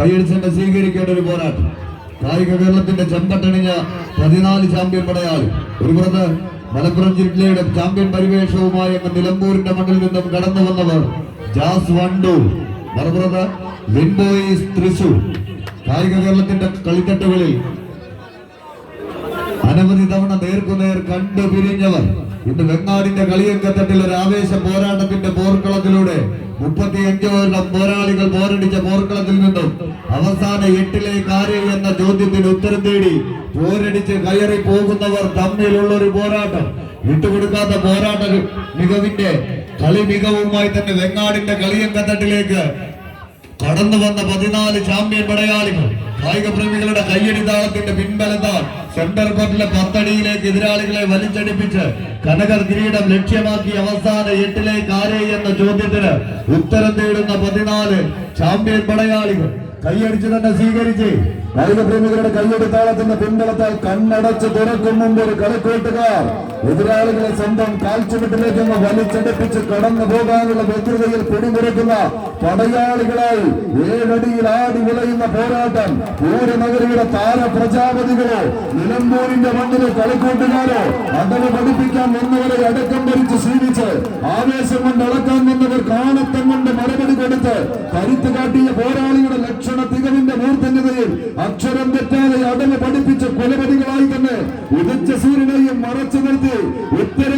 കൈയടിച്ചെന്നെ സ്വീകരിക്കേണ്ട ഒരു പോരാട്ടം. കായിക കേരളത്തിന്റെ ചെമ്പട്ടണിഞ്ഞ പതിനാല് ചാമ്പ്യൻ പടയാളി. ഒരു പുറത്ത് മലപ്പുറം ജില്ലയുടെ ചാമ്പ്യൻ പരിവേഷവുമായി നിലമ്പൂരിന്റെ മണ്ണിൽ നിന്നും കടന്നു വന്നവർ ജാസ് വണ്ടു. മറുപുറത്ത് ലിംബോയിസ് തൃശൂർ. കായിക കേരളത്തിന്റെ കളിത്തട്ടുകളിൽ അനവധി തവണ നേർക്കുനേർ കണ്ടു പിരിഞ്ഞവർ ഇന്ന് വെങ്ങാടിന്റെ കളിയക്കത്തട്ടിൽ ഒരു ആവേശ പോരാട്ടത്തിന്റെ പോർക്കളത്തിലൂടെ മുപ്പത്തിയഞ്ചോളം പോരാളികൾ പോരടിച്ച പോർക്കളത്തിൽ നിന്നും അവസാന എട്ടിലേക്ക് ആര് എന്ന ചോദ്യത്തിന് ഉത്തരം തേടി പോരടിച്ച് കയറി പോകുന്നവർ തമ്മിലുള്ള ഒരു പോരാട്ടം. വിട്ടുകൊടുക്കാത്ത പോരാട്ട മികവിന്റെ കളി മികവുമായി തന്നെ വെങ്ങാടിന്റെ കളിയക്കത്തട്ടിലേക്ക് കടന്നു വന്ന പതിനാല് ചാമ്പ്യൻ പടയാളികൾ. കായിക പ്രേമികളുടെ കയ്യടി താളത്തിന്റെ പിൻബലത്താൽ സെന്റർ കോർട്ടിലെ പത്തടിയിലേക്ക് എതിരാളികളെ വലിച്ചടിപ്പിച്ച് കനകർ കിരീടം ലക്ഷ്യമാക്കി അവസാന എട്ടിലേക്ക് ആരെ എന്ന ചോദ്യത്തിന് ഉത്തരം തേടുന്ന പതിനാല് ചാമ്പ്യൻ പടയാളികൾ. കൈയടിച്ച് തന്നെ സ്വീകരിച്ച് കായിക പ്രേമികളുടെ കയ്യെടുത്താളത്തിന്റെ പിൻബലത്താൽ കണ്ണടച്ച് തുറക്കും മുമ്പ് ഒരു കളിക്കൂട്ടുകാർ. എതിരാളികളെ സ്വന്തം കാൽച്ചുവട്ടിലേക്ക് ഒന്ന് വലിച്ചടിപ്പിച്ച് കടന്നു പോകാനുള്ള വ്യഗ്രതയിൽ പിടിമുറുക്കുന്ന പടയാളികളായി ഏഴടിയിൽ ആടി വിളയുന്ന പോരാട്ടം പൂരനഗരിയുടെ താര പ്രജാപതികളോ നിലമ്പൂരിന്റെ മണ്ണിലെ കളിക്കൂട്ടുകാരോ അടവ് പഠിപ്പിക്കാൻ വന്നവരെ അടക്കം ഭരിച്ച് സ്വീകരിച്ച് ആവേശം കൊണ്ട് അളക്കാൻ വന്നവർ കാണത്തം കൊണ്ട് മറുപടി കൊടുത്ത് കരുത്ത് കാട്ടിയ പോരാളിയുടെ ലക്ഷണ തികവിന്റെ മൂർത്തന്യതയിൽ അക്ഷരം തെറ്റാതെ അടവ് പഠിപ്പിച്ച കൊലപതികളായി തന്നെ ഉദിച്ച സൂര്യനെയും മറച്ചു നിർത്തി ഉത്തരം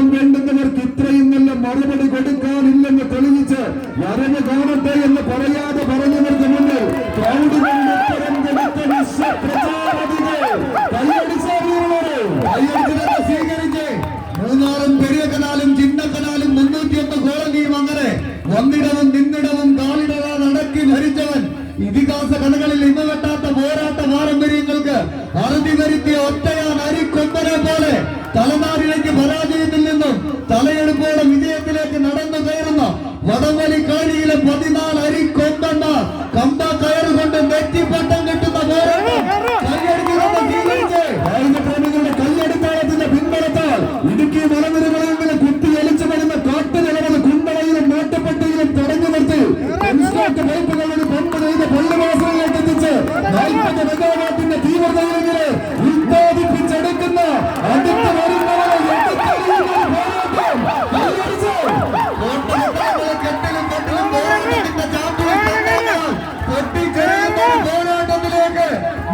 സ്വീകരിച്ച് മൂന്നാറും പെരിയ കനാലും ചിന്നക്കനാലും മുന്നൂറ്റിയൊന്ന് കോളനിയും അങ്ങനെ വന്നിടവും നിന്നിടവും കാളിടവാൻ നടക്കി ഭരിച്ചവൻ ഇതിഹാസ കഥകളിൽ ഇന്ന് വെട്ടാത്ത പോരാട്ട പാരമ്പര്യങ്ങൾക്ക് അറുതി വരുത്തിയ ഒറ്റയാൻ അരിക്കൊമ്പനെ പോലെ തലനാടിലേക്ക് പരാജയത്തിൽ നിന്നും തലയെടുപ്പോടെ വിജയത്തിലേക്ക് നടന്നു കയറുന്ന വടംവലി കാഴിയിലെ പതിനാല്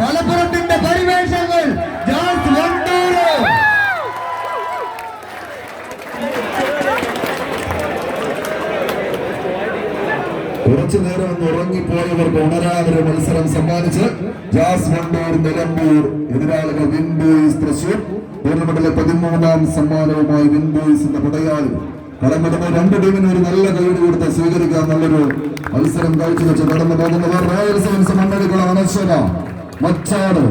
മലപ്പുറത്തിന്റെ പരിവേഷങ്ങൾ കുറച്ചു നേരം ഒന്ന് ഉറങ്ങിപ്പോയവർക്ക് ഉണരാതൊരു മത്സരം സമ്മാനിച്ച് ജാസ് വണ്ടൂർ നിലമ്പൂർ എതിരാളികൾ വിൻബോയ്സ് തൃശൂർ. ടൂർണമെന്റിലെ പതിമൂന്നാം സമ്മാനവുമായി വിൻബോയ്സ് എന്ന പടയാളി. കളമിടുന്ന രണ്ട് ടീമിന് ഒരു നല്ല കൈയ്യടി കൊടുത്ത് സ്വീകരിക്കാൻ നല്ലൊരു മത്സരം കാഴ്ചവെച്ച് കടന്നു പോകുന്നവർ റോയൽ സെവൻസ് മണ്ണടിക്കുള്ള അനശ്വര. മച്ചാട്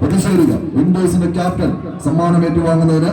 പ്രതിഷേധിക വിൻഡോസിന്റെ ക്യാപ്റ്റൻ സമ്മാനം ഏറ്റുവാങ്ങുന്നതിന്